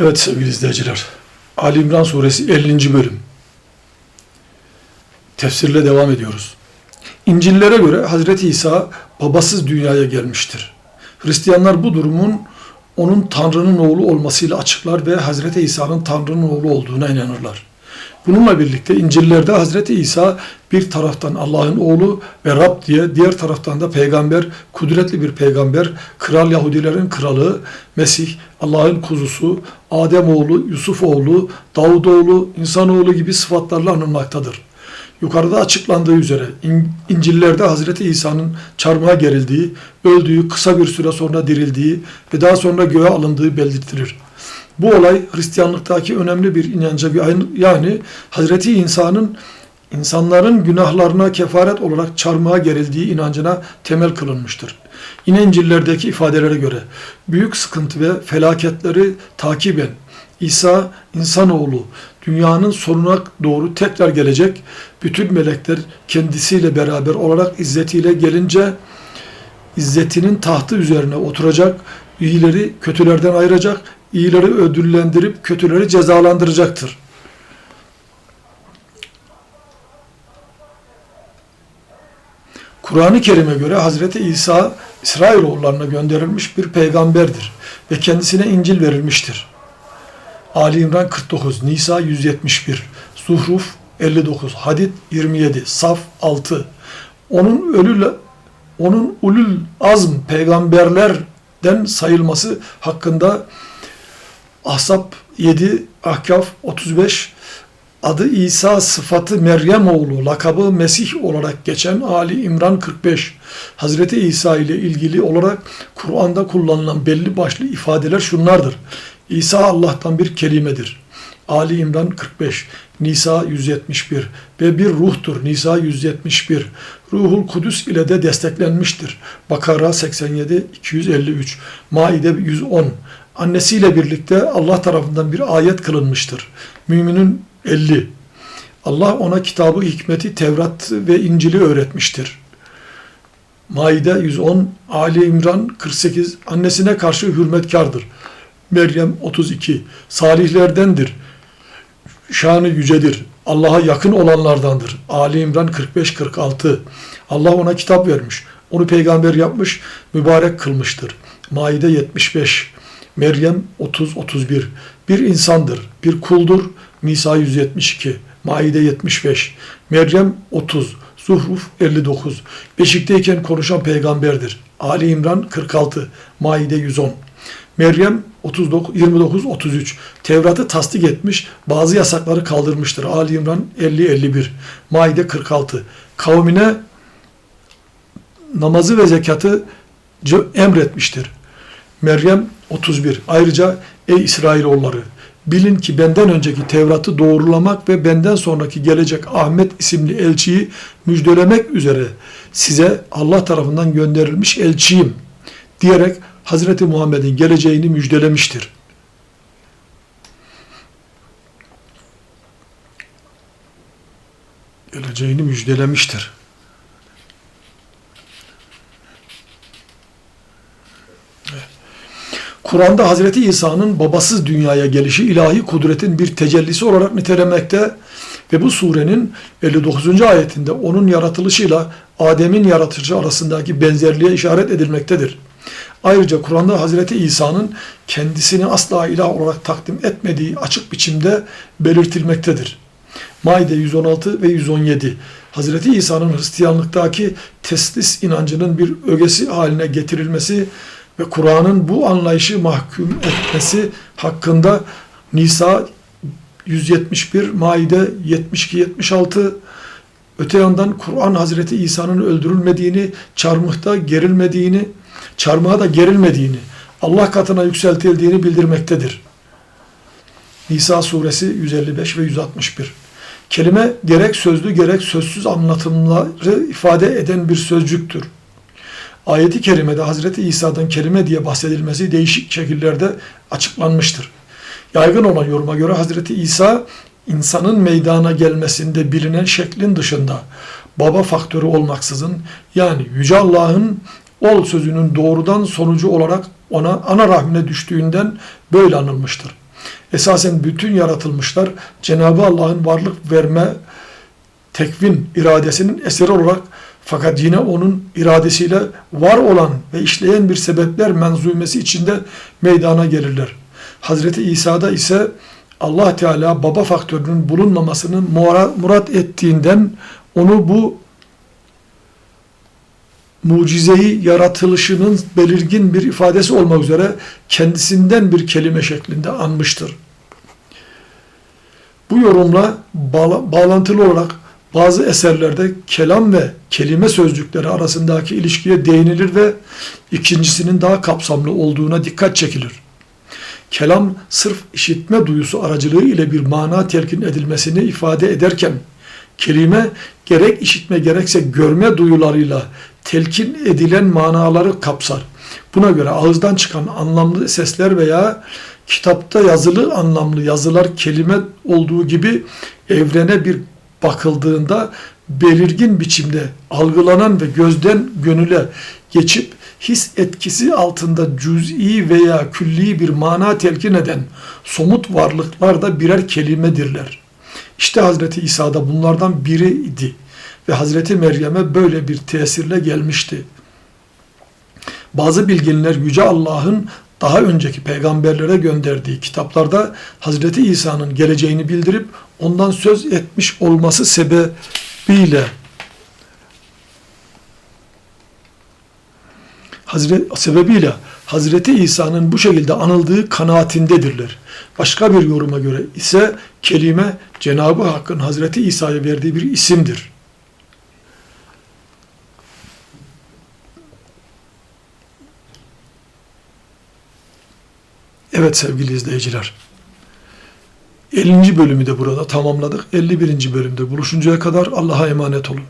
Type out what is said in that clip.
Evet sevgili izleyiciler. Ali İmran suresi 50. bölüm. Tefsirle devam ediyoruz. İncillere göre Hazreti İsa babasız dünyaya gelmiştir. Hristiyanlar bu durumun onun Tanrı'nın oğlu olmasıyla açıklar ve Hazreti İsa'nın Tanrı'nın oğlu olduğuna inanırlar. Bununla birlikte İncil'lerde Hazreti İsa bir taraftan Allah'ın oğlu ve Rab diye, diğer taraftan da peygamber, kudretli bir peygamber, kral Yahudilerin kralı, Mesih, Allah'ın kuzusu, Adem oğlu, Yusuf oğlu, Davud oğlu, insanoğlu gibi sıfatlarla anılmaktadır. Yukarıda açıklandığı üzere İncil'lerde Hazreti İsa'nın çarmıha gerildiği, öldüğü, kısa bir süre sonra dirildiği ve daha sonra göğe alındığı belirtilir. Bu olay Hristiyanlıktaki önemli bir inanca bir yani Hazreti İsa'nın insanların günahlarına kefaret olarak çarmıha gerildiği inancına temel kılınmıştır. Yine İncil'lerdeki ifadelere göre büyük sıkıntı ve felaketleri takiben İsa insanoğlu dünyanın sonuna doğru tekrar gelecek. Bütün melekler kendisiyle beraber olarak izzetiyle gelince izzetinin tahtı üzerine oturacak, iyileri kötülerden ayıracak, iyileri ödüllendirip kötüleri cezalandıracaktır. Kur'an-ı Kerim'e göre Hazreti İsa İsrailoğullarına gönderilmiş bir peygamberdir ve kendisine İncil verilmiştir. Ali İmran 49, Nisa 171, Zuhruf 59, Hadid 27, Saf 6. Onun ölü onun ulul azm peygamberlerden sayılması hakkında Ahzab 7, Ahkaf 35, adı İsa sıfatı Meryem oğlu, lakabı Mesih olarak geçen Ali İmran 45. Hazreti İsa ile ilgili olarak Kur'an'da kullanılan belli başlı ifadeler şunlardır. İsa Allah'tan bir kelimedir. Ali İmran 45, Nisa 171 ve bir ruhtur. Nisa 171. Ruhul Kudüs ile de desteklenmiştir. Bakara 87, 253, Maide 110. Annesiyle birlikte Allah tarafından bir ayet kılınmıştır. Müminin 50. Allah ona kitabı, hikmeti, Tevrat ve İncil'i öğretmiştir. Maide 110, Ali İmran 48, annesine karşı hürmetkardır. Meryem 32, salihlerdendir. Şanı yücedir. Allah'a yakın olanlardandır. Ali İmran 45-46. Allah ona kitap vermiş. Onu peygamber yapmış, mübarek kılmıştır. Maide 75. Meryem 30-31. Bir insandır, bir kuldur. Nisa 172. Maide 75. Meryem 30. Zuhruf 59. Beşikteyken konuşan peygamberdir. Ali İmran 46. Maide 110. Meryem 39, 29, 33. Tevrat'ı tasdik etmiş, bazı yasakları kaldırmıştır. Ali İmran 50, 51. Maide 46. Kavmine namazı ve zekatı emretmiştir. Meryem 31. Ayrıca ey İsrailoğulları bilin ki benden önceki Tevrat'ı doğrulamak ve benden sonraki gelecek Ahmet isimli elçiyi müjdelemek üzere size Allah tarafından gönderilmiş elçiyim diyerek Hazreti Muhammed'in geleceğini müjdelemiştir. Geleceğini müjdelemiştir. Kur'an'da Hazreti İsa'nın babasız dünyaya gelişi ilahi kudretin bir tecellisi olarak nitelemekte ve bu surenin 59. ayetinde onun yaratılışıyla Adem'in yaratıcı arasındaki benzerliğe işaret edilmektedir. Ayrıca Kur'an'da Hazreti İsa'nın kendisini asla ilah olarak takdim etmediği açık biçimde belirtilmektedir. Maide 116 ve 117 Hazreti İsa'nın Hristiyanlıktaki teslis inancının bir ögesi haline getirilmesi ve Kur'an'ın bu anlayışı mahkum etmesi hakkında Nisa 171, Maide 72-76 öte yandan Kur'an Hazreti İsa'nın öldürülmediğini, çarmıhta gerilmediğini, çarmıha da gerilmediğini, Allah katına yükseltildiğini bildirmektedir. Nisa suresi 155 ve 161. Kelime gerek sözlü gerek sözsüz anlatımları ifade eden bir sözcüktür. Ayeti kerimede Hazreti İsa'dan kelime diye bahsedilmesi değişik şekillerde açıklanmıştır. Yaygın olan yoruma göre Hazreti İsa insanın meydana gelmesinde bilinen şeklin dışında baba faktörü olmaksızın yani Yüce Allah'ın ol sözünün doğrudan sonucu olarak ona ana rahmine düştüğünden böyle anılmıştır. Esasen bütün yaratılmışlar Cenab-ı Allah'ın varlık verme tekvin iradesinin eseri olarak fakat yine onun iradesiyle var olan ve işleyen bir sebepler menzumesi içinde meydana gelirler. Hazreti İsa'da ise Allah Teala baba faktörünün bulunmamasını mura- murat ettiğinden onu bu mucizeyi yaratılışının belirgin bir ifadesi olmak üzere kendisinden bir kelime şeklinde anmıştır. Bu yorumla bağla- bağlantılı olarak bazı eserlerde kelam ve kelime sözcükleri arasındaki ilişkiye değinilir ve ikincisinin daha kapsamlı olduğuna dikkat çekilir. Kelam sırf işitme duyusu aracılığı ile bir mana telkin edilmesini ifade ederken kelime gerek işitme gerekse görme duyularıyla telkin edilen manaları kapsar. Buna göre ağızdan çıkan anlamlı sesler veya kitapta yazılı anlamlı yazılar kelime olduğu gibi evrene bir bakıldığında belirgin biçimde algılanan ve gözden gönüle geçip his etkisi altında cüz'i veya külli bir mana telkin eden somut varlıklar da birer kelimedirler. İşte Hazreti İsa'da bunlardan biriydi ve Hazreti Meryem'e böyle bir tesirle gelmişti. Bazı bilginler Yüce Allah'ın daha önceki peygamberlere gönderdiği kitaplarda Hazreti İsa'nın geleceğini bildirip ondan söz etmiş olması sebebiyle Hazreti, sebebiyle Hazreti İsa'nın bu şekilde anıldığı kanaatindedirler. Başka bir yoruma göre ise kelime Cenab-ı Hakk'ın Hazreti İsa'ya verdiği bir isimdir. Evet sevgili izleyiciler. 50. bölümü de burada tamamladık. 51. bölümde buluşuncaya kadar Allah'a emanet olun.